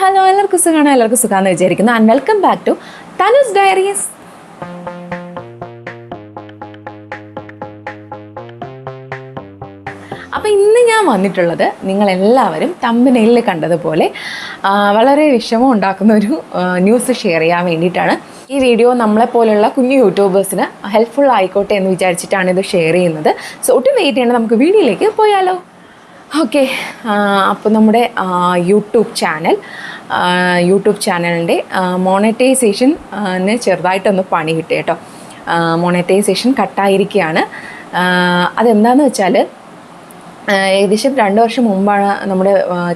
Hello എല്ലാവർക്കും സുഖമാണ്? എല്ലാവർക്കും സുഖമാണെന്ന് വിചാരിക്കുന്നു. And welcome back to Tanu's diaries അപ്പോൾ ഇന്ന് ഞാൻ വന്നിട്ടുള്ളത് നിങ്ങളെല്ലാവരും തമ്പനയിൽ കണ്ടതുപോലെ വളരെ വിഷമം ഉണ്ടാക്കുന്ന ഒരു ന്യൂസ് ഷെയർ ചെയ്യാൻ വേണ്ടിയിട്ടാണ്. ഈ വീഡിയോ നമ്മളെപ്പോലുള്ള കുഞ്ഞു യൂട്യൂബേഴ്സിന് ഹെൽപ്ഫുൾ ആയിക്കോട്ടെ എന്ന് വിചാരിച്ചിട്ടാണ് ഇത് ഷെയർ ചെയ്യുന്നത്. സോ ഒട്ടും വെയിറ്റ് ചെയ്യണം നമുക്ക് വീഡിയോയിലേക്ക് പോയാലോ. ഓക്കെ അപ്പോൾ നമ്മുടെ യൂട്യൂബ് ചാനൽ യൂട്യൂബ് ചാനലിന്റെ മോണിറ്റൈസേഷൻ ന് ചെറുതായിട്ടൊന്ന് പണി കിട്ടി കേട്ടോ. മോണറ്റൈസേഷൻ കട്ടായിരിക്കുകയാണ് അതെന്താണെന്ന് വെച്ചാൽ ഏകദേശം രണ്ട് വർഷം മുമ്പാണ് നമ്മുടെ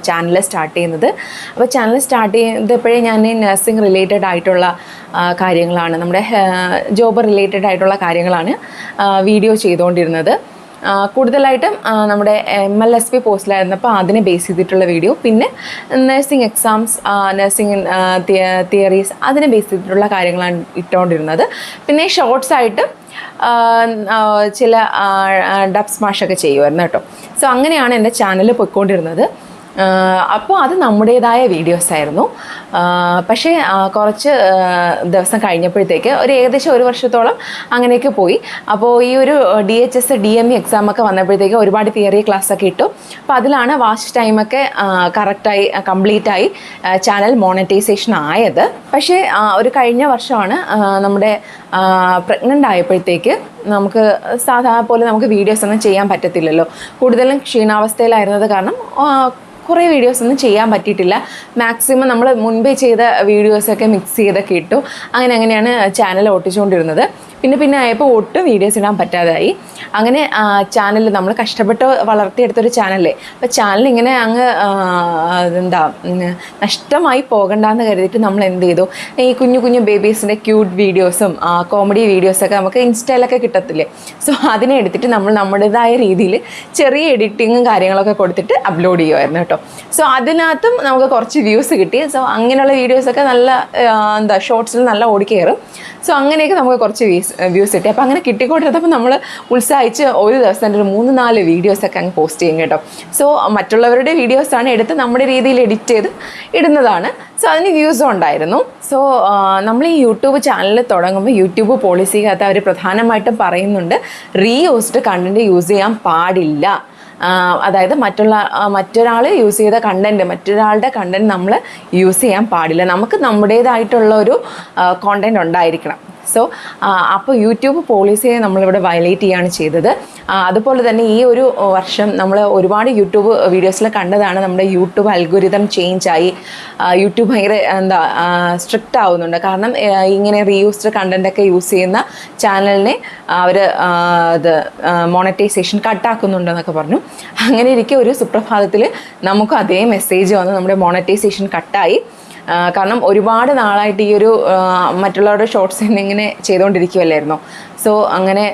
ചാനൽ സ്റ്റാർട്ട് ചെയ്യുന്നത്. അപ്പോൾ ചാനൽ സ്റ്റാർട്ട് ചെയ്തപ്പോഴേ ഞാൻ നഴ്സിംഗ് റിലേറ്റഡ് ആയിട്ടുള്ള കാര്യങ്ങളാണ് നമ്മുടെ ജോബ് റിലേറ്റഡ് ആയിട്ടുള്ള കാര്യങ്ങളാണ് വീഡിയോ ചെയ്തുകൊണ്ടിരുന്നത് കൂടുതലായിട്ടും നമ്മുടെ എം എൽ എസ് പി പോസ്റ്റിലായിരുന്നപ്പോൾ അതിനെ ബേസ് ചെയ്തിട്ടുള്ള വീഡിയോ പിന്നെ നഴ്സിംഗ് എക്സാംസ് നഴ്സിംഗ് തിയറീസ് അതിനെ ബേസ് ചെയ്തിട്ടുള്ള കാര്യങ്ങളാണ് ഇട്ടുകൊണ്ടിരുന്നത് പിന്നെ ഷോർട്സ് ആയിട്ട് ചില ഡബ്സ് സ്മാഷൊക്കെ ചെയ്യുമായിരുന്നു കേട്ടോ. സോ അങ്ങനെയാണ് എന്റെ ചാനൽ പൊയ്ക്കൊണ്ടിരുന്നത്. അപ്പോൾ അത് നമ്മുടേതായ വീഡിയോസ് ആയിരുന്നു. പക്ഷേ കുറച്ച് ദിവസം കഴിഞ്ഞപ്പോഴത്തേക്ക് ഒരു ഏകദേശം ഒരു വർഷത്തോളം അങ്ങനെയൊക്കെ പോയി. അപ്പോൾ ഈ ഒരു D H S D M E exam ഒക്കെ വന്നപ്പോഴത്തേക്ക് ഒരുപാട് തിയറി ക്ലാസ്സൊക്കെ ഇട്ടു. അപ്പോൾ അതിലാണ് വാച്ച് ടൈമൊക്കെ കറക്റ്റായി കംപ്ലീറ്റ് ആയി ചാനൽ മോണറ്റൈസേഷൻ ആയത്. പക്ഷേ ഒരു കഴിഞ്ഞ വർഷമാണ് നമ്മുടെ പ്രഗ്നന്റ് ആയപ്പോഴത്തേക്ക് നമുക്ക് സാധാരണ പോലെ നമുക്ക് വീഡിയോസ് ഒന്നും ചെയ്യാൻ പറ്റത്തില്ലല്ലോ. കൂടുതലും ക്ഷീണാവസ്ഥയിലായിരുന്നത് കാരണം കുറേ വീഡിയോസ് ഒന്നും ചെയ്യാൻ പറ്റിയിട്ടില്ല. മാക്സിമം നമ്മൾ മുൻപേ ചെയ്ത വീഡിയോസൊക്കെ മിക്സ് ചെയ്തൊക്കെ ഇട്ടു. അങ്ങനെ അങ്ങനെയാണ് ചാനൽ ഓട്ടിച്ചുകൊണ്ടിരുന്നത് പിന്നെ പിന്നെ ആയപ്പോൾ ഒട്ടും വീഡിയോസ് ഇടാൻ പറ്റാതായി. അങ്ങനെ ചാനൽ നമ്മൾ കഷ്ടപ്പെട്ട് വളർത്തിയെടുത്തൊരു ചാനലേ അപ്പോൾ ചാനൽ ഇങ്ങനെ അങ്ങ് എന്താ നഷ്ടമായി പോകണ്ടെന്ന് കരുതിയിട്ട് നമ്മൾ എന്ത് ചെയ്തു? ഈ കുഞ്ഞു കുഞ്ഞു ബേബീസിന്റെ ക്യൂട്ട് വീഡിയോസും കോമഡി വീഡിയോസൊക്കെ നമുക്ക് ഇൻസ്റ്റയിലൊക്കെ കിട്ടത്തില്ലേ? സോ അതിനെ എടുത്തിട്ട് നമ്മൾ നമ്മുടേതായ രീതിയിൽ ചെറിയ എഡിറ്റിങ്ങും കാര്യങ്ങളൊക്കെ കൊടുത്തിട്ട് അപ്ലോഡ് ചെയ്യുമായിരുന്നു കേട്ടോ. സോ അതിനകത്തും നമുക്ക് കുറച്ച് വ്യൂസ് കിട്ടി. സോ അങ്ങനെയുള്ള വീഡിയോസൊക്കെ നല്ല എന്താ ഷോർട്സിൽ നല്ല ഓടിക്കയറും സോ അങ്ങനെയൊക്കെ നമുക്ക് കുറച്ച് വ്യൂസ് വ്യൂസ് കിട്ടി. അപ്പോൾ അങ്ങനെ കിട്ടിക്കൊണ്ടിരുന്നപ്പോൾ നമ്മൾ ഉത്സാഹിച്ച് ഒരു ദിവസം തന്നെ ഒരു മൂന്ന് നാല് വീഡിയോസൊക്കെ അങ്ങ് പോസ്റ്റ് ചെയ്യും കേട്ടോ. സോ മറ്റുള്ളവരുടെ വീഡിയോസാണ് എടുത്ത് നമ്മുടെ രീതിയിൽ എഡിറ്റ് ചെയ്ത് ഇടുന്നതാണ്. സോ അതിന് വ്യൂസും ഉണ്ടായിരുന്നു. സോ നമ്മൾ ഈ യൂട്യൂബ് ചാനൽ തുടങ്ങുമ്പോൾ യൂട്യൂബ് പോളിസിക്കകത്ത് അവർ പ്രധാനമായിട്ടും പറയുന്നുണ്ട് റീയൂസ്ഡ് കണ്ടന്റ് യൂസ് ചെയ്യാൻ പാടില്ല. അതായത് മറ്റുള്ള മറ്റൊരാൾ യൂസ് ചെയ്ത കണ്ടന്റ് മറ്റൊരാളുടെ കണ്ടന്റ് നമ്മൾ യൂസ് ചെയ്യാൻ പാടില്ല. നമുക്ക് നമ്മുടേതായിട്ടുള്ള ഒരു കോണ്ടന്റ് ഉണ്ടായിരിക്കണം. സോ അപ്പോൾ യൂട്യൂബ് പോളിസിയെ നമ്മളിവിടെ വയലേറ്റ് ചെയ്യുകയാണ് ചെയ്തത്. അതുപോലെ തന്നെ ഈ ഒരു വർഷം നമ്മൾ ഒരുപാട് യൂട്യൂബ് വീഡിയോസിൽ കണ്ടതാണ് നമ്മുടെ യൂട്യൂബ് അൽഗുരിതം ചേഞ്ച് ആയി. യൂട്യൂബ് ഭയങ്കര എന്താ സ്ട്രിക്റ്റ് ആവുന്നുണ്ട്. കാരണം ഇങ്ങനെ റീയൂസ്ഡ് കണ്ടന്റ് ഒക്കെ യൂസ് ചെയ്യുന്ന ചാനലിനെ അവർ ഇത് മോണറ്റൈസേഷൻ കട്ടാക്കുന്നുണ്ടെന്നൊക്കെ പറഞ്ഞു. അങ്ങനെ ഇരിക്കെ ഒരു സുപ്രഭാതത്തിൽ നമുക്ക് അതേ മെസ്സേജ് വന്ന് നമ്മുടെ മോണറ്റൈസേഷൻ കട്ടായി കാരണം ഒരുപാട് നാളായിട്ട് ഈ ഒരു മറ്റുള്ളവരുടെ ഷോർട്സ് ഇങ്ങനെ ചെയ്തുകൊണ്ടിരിക്കുമല്ലായിരുന്നു സോ അങ്ങനെ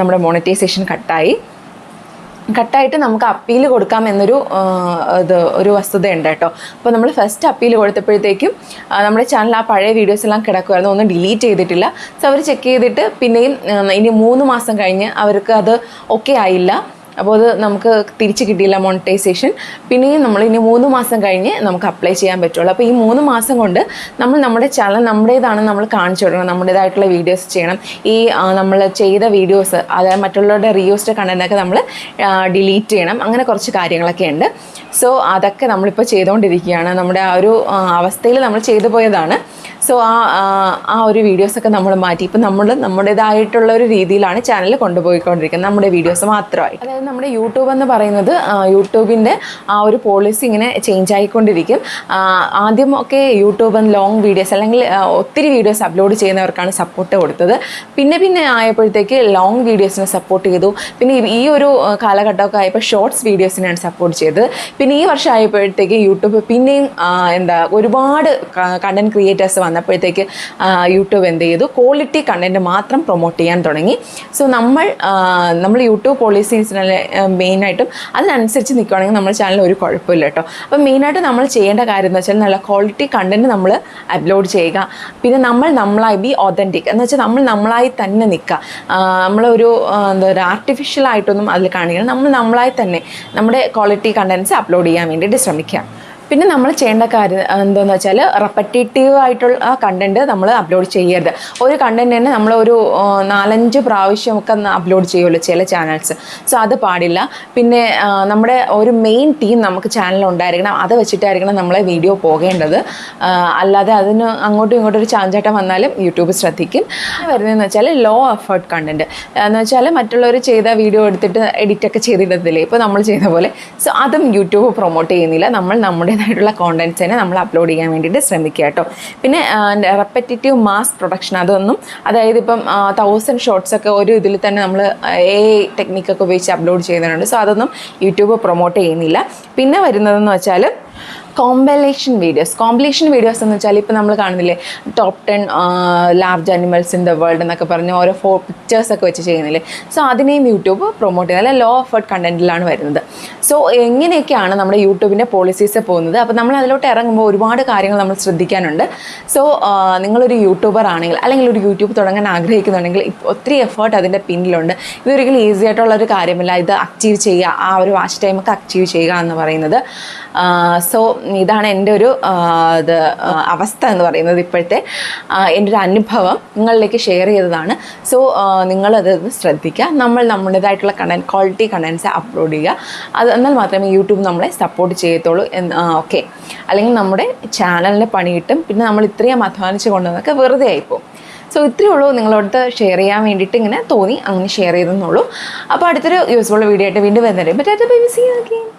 നമ്മുടെ മോണിറ്റൈസേഷൻ കട്ടായി കട്ടായിട്ട് നമുക്ക് അപ്പീൽ കൊടുക്കാം എന്നൊരു ഇത് ഒരു വസ്തുതയുണ്ട് കേട്ടോ. അപ്പോൾ നമ്മൾ ഫസ്റ്റ് അപ്പീൽ കൊടുത്തപ്പോഴത്തേക്കും നമ്മുടെ ചാനൽ ആ പഴയ വീഡിയോസ് എല്ലാം കിടക്കുമായിരുന്നു ഒന്നും ഡിലീറ്റ് ചെയ്തിട്ടില്ല. സോ അവർ ചെക്ക് ചെയ്തിട്ട് പിന്നെയും ഇനി മൂന്ന് മാസം കഴിഞ്ഞ് അവർക്ക് അത് ഓക്കെ ആയില്ല. അപ്പോൾ അത് നമുക്ക് തിരിച്ച് കിട്ടിയില്ല മോണിറ്റൈസേഷൻ പിന്നെയും നമ്മൾ ഇനി മൂന്ന് മാസം കഴിഞ്ഞ് നമുക്ക് അപ്ലൈ ചെയ്യാൻ പറ്റുള്ളൂ. അപ്പോൾ ഈ മൂന്ന് മാസം കൊണ്ട് നമ്മൾ നമ്മുടെ ചാനൽ നമ്മുടേതാണ് നമ്മൾ കാണിച്ചു കൊടുക്കണം. നമ്മുടേതായിട്ടുള്ള വീഡിയോസ് ചെയ്യണം. ഈ നമ്മൾ ചെയ്ത വീഡിയോസ് അതായത് മറ്റുള്ളവരുടെ റീയൂസ്ഡ് കണ്ടന്റൊക്കെ നമ്മൾ ഡിലീറ്റ് ചെയ്യണം. അങ്ങനെ കുറച്ച് കാര്യങ്ങളൊക്കെ ഉണ്ട്. സോ അതൊക്കെ നമ്മളിപ്പോൾ ചെയ്തുകൊണ്ടിരിക്കുകയാണ് നമ്മുടെ ആ ഒരു അവസ്ഥയിൽ നമ്മൾ ചെയ്തു പോയതാണ്. സോ ആ ആ, ഒരു വീഡിയോസൊക്കെ നമ്മൾ മാറ്റി. ഇപ്പം നമ്മൾ നമ്മുടേതായിട്ടുള്ള ഒരു രീതിയിലാണ് ചാനൽ കൊണ്ടുപോയിക്കൊണ്ടിരിക്കുന്നത്. നമ്മുടെ വീഡിയോസ് മാത്രമായി അതായത് നമ്മുടെ യൂട്യൂബ് എന്ന് പറയുന്നത് യൂട്യൂബിന്റെ ആ ഒരു പോളിസി ഇങ്ങനെ ചേഞ്ച് ആയിക്കൊണ്ടിരിക്കും. ആദ്യമൊക്കെ യൂട്യൂബ് ലോങ് വീഡിയോസ് അല്ലെങ്കിൽ ഒത്തിരി വീഡിയോസ് അപ്ലോഡ് ചെയ്യുന്നവർക്കാണ് സപ്പോർട്ട് കൊടുത്തത്. പിന്നെ പിന്നെ ആയപ്പോഴത്തേക്ക് ലോങ് വീഡിയോസിനെ സപ്പോർട്ട് ചെയ്തു. പിന്നെ ഈ- ഒരു കാലഘട്ടമൊക്കെ ആയപ്പോൾ ഷോർട്സ് വീഡിയോസിനാണ് സപ്പോർട്ട് ചെയ്തത്. പിന്നെ ഈ വർഷം ആയപ്പോഴത്തേക്ക് യൂട്യൂബ് പിന്നെയും എന്താ ഒരുപാട് കണ്ടന്റ് ക്രിയേറ്റേഴ്സ് വന്നപ്പോഴത്തേക്ക് യൂട്യൂബ് എന്ത് ചെയ്തു? ക്വാളിറ്റി കണ്ടന്റ് മാത്രം പ്രൊമോട്ട് ചെയ്യാൻ തുടങ്ങി. സോ നമ്മൾ നമ്മൾ യൂട്യൂബ് പോളിസീസിനെ മെയിനായിട്ടും അതിനനുസരിച്ച് നിൽക്കുകയാണെങ്കിൽ നമ്മുടെ ചാനൽ ഒരു കുഴപ്പമില്ല കേട്ടോ. അപ്പോൾ മെയിനായിട്ട് നമ്മൾ ചെയ്യേണ്ട കാര്യം എന്ന് വെച്ചാൽ നല്ല ക്വാളിറ്റി കണ്ടന്റ് നമ്മൾ അപ്ലോഡ് ചെയ്യുക. പിന്നെ നമ്മൾ നമ്മളായി ബി ഒതന്റിക് എന്ന് വെച്ചാൽ നമ്മൾ നമ്മളായി തന്നെ നിൽക്കുക. നമ്മളൊരു എന്താ പറയുക ആർട്ടിഫിഷ്യൽ ആയിട്ടൊന്നും അതിൽ കാണിക്കണം നമ്മൾ നമ്മളായി തന്നെ നമ്മുടെ ക്വാളിറ്റി കണ്ടൻസ് അപ്ലോഡ് ചെയ്യാൻ വേണ്ടിയിട്ട് ശ്രമിക്കുക. പിന്നെ നമ്മൾ ചെയ്യേണ്ട കാര്യം എന്താണെന്ന് വെച്ചാൽ റെപ്പറ്റേറ്റീവ് ആയിട്ടുള്ള കണ്ടന്റ് നമ്മൾ അപ്ലോഡ് ചെയ്യരുത്. ഒരു കണ്ടന്റ് തന്നെ നമ്മൾ ഒരു നാലഞ്ച് പ്രാവശ്യമൊക്കെ അപ്ലോഡ് ചെയ്യുമല്ലോ ചില ചാനൽസ് സോ അത് പാടില്ല. പിന്നെ നമ്മുടെ ഒരു മെയിൻ ടീം നമുക്ക് ചാനൽ ഉണ്ടായിരിക്കണം. അത് വെച്ചിട്ടായിരിക്കണം നമ്മളെ വീഡിയോ പോകേണ്ടത്. അല്ലാതെ അതിന് അങ്ങോട്ടും ഇങ്ങോട്ടും ഒരു ചാഞ്ചാട്ടം വന്നാലും യൂട്യൂബ് ശ്രദ്ധിക്കും. വരുന്നതെന്ന് വെച്ചാൽ ലോ എഫേർട്ട് കണ്ടന്റ് എന്ന് വെച്ചാൽ മറ്റുള്ളവർ ചെയ്ത വീഡിയോ എടുത്തിട്ട് എഡിറ്റൊക്കെ ചെയ്തിടത്തില്ലേ? ഇപ്പോൾ നമ്മൾ ചെയ്ത പോലെ. സോ അതും യൂട്യൂബ് പ്രൊമോട്ട് ചെയ്യുന്നില്ല. നമ്മൾ നമ്മുടേതായിട്ടുള്ള കോണ്ടന്റ്സ് തന്നെ നമ്മൾ അപ്ലോഡ് ചെയ്യാൻ വേണ്ടിയിട്ട് ശ്രമിക്കുക കേട്ടോ. പിന്നെ റെപ്പറ്റേറ്റീവ് മാസ് പ്രൊഡക്ഷൻ അതൊന്നും അതായത് ഇപ്പം തൗസൻഡ് ഷോർട്സ് ഒക്കെ ഒരു ഇതിൽ തന്നെ നമ്മൾ എ ടെക്നിക്കൊക്കെ ഉപയോഗിച്ച് അപ്ലോഡ് ചെയ്യുന്നുണ്ട്. സോ അതൊന്നും യൂട്യൂബ് പ്രൊമോട്ട് ചെയ്യുന്നില്ല. പിന്നെ വരുന്നതെന്ന് വെച്ചാൽ കോമ്പലേഷൻ വീഡിയോസ് കോമ്പലേഷൻ വീഡിയോസ് എന്ന് വെച്ചാൽ ഇപ്പോൾ നമ്മൾ കാണുന്നില്ലേ? Top ten large animals in the world എന്നൊക്കെ പറഞ്ഞ് ഓരോ ഫോ പിക്ചേഴ്സൊക്കെ വെച്ച് ചെയ്യുന്നില്ലേ? സോ അതിനെയും യൂട്യൂബ് പ്രൊമോട്ട് ചെയ്യുന്നത് അല്ലെ ലോ എഫേർട്ട് കണ്ടന്റിലാണ് വരുന്നത്. സോ എങ്ങനെയൊക്കെയാണ് നമ്മുടെ യൂട്യൂബിന്റെ പോളിസീസ് പോകുന്നത്? അപ്പോൾ നമ്മൾ അതിലോട്ട് ഇറങ്ങുമ്പോൾ ഒരുപാട് കാര്യങ്ങൾ നമ്മൾ ശ്രദ്ധിക്കാനുണ്ട്. സോ നിങ്ങളൊരു യൂട്യൂബർ ആണെങ്കിൽ അല്ലെങ്കിൽ ഒരു യൂട്യൂബ് തുടങ്ങാൻ ആഗ്രഹിക്കുന്നുണ്ടെങ്കിൽ ഒത്തിരി എഫേർട്ട് അതിന്റെ പിന്നിലുണ്ട്. ഇതൊരിക്കലും ഈസി ആയിട്ടുള്ള ഒരു കാര്യമല്ല. ഇത് അച്ചീവ് ചെയ്യുക ആ ഒരു വാച്ച് ടൈമൊക്കെ അച്ചീവ് ചെയ്യുക എന്ന് പറയുന്നത്. സോ ഇതാണ് എന്റെ ഒരു അവസ്ഥ എന്ന് പറയുന്നത് ഇപ്പോഴത്തെ. എന്റെ ഒരു അനുഭവം നിങ്ങളിലേക്ക് ഷെയർ ചെയ്തതാണ്. സോ നിങ്ങളത് ശ്രദ്ധിക്കുക. നമ്മൾ നമ്മുടേതായിട്ടുള്ള കണ്ടന്റ് ക്വാളിറ്റി കണ്ടൻസ് അപ്ലോഡ് ചെയ്യുക. അത് എന്നാൽ മാത്രമേ യൂട്യൂബ് നമ്മളെ സപ്പോർട്ട് ചെയ്യത്തുള്ളൂ എന്ന് ഓക്കെ അല്ലെങ്കിൽ നമ്മുടെ ചാനലിന് പണി കിട്ടും പിന്നെ നമ്മൾ ഇത്രയും അധ്വാനിച്ച് കൊണ്ടുവന്നൊക്കെ വെറുതെ ആയിപ്പോവും. സോ ഇത്രയേ ഉള്ളൂ. നിങ്ങളോട് ഷെയർ ചെയ്യാൻ വേണ്ടിയിട്ട് ഇങ്ങനെ തോന്നി. അങ്ങനെ ഷെയർ ചെയ്തെന്നുള്ളൂ. അപ്പോൾ അടുത്തൊരു യൂസ്ഫുൾ വീഡിയോ ആയിട്ട് വീണ്ടും വരുന്നവരെ ബൈ ബൈ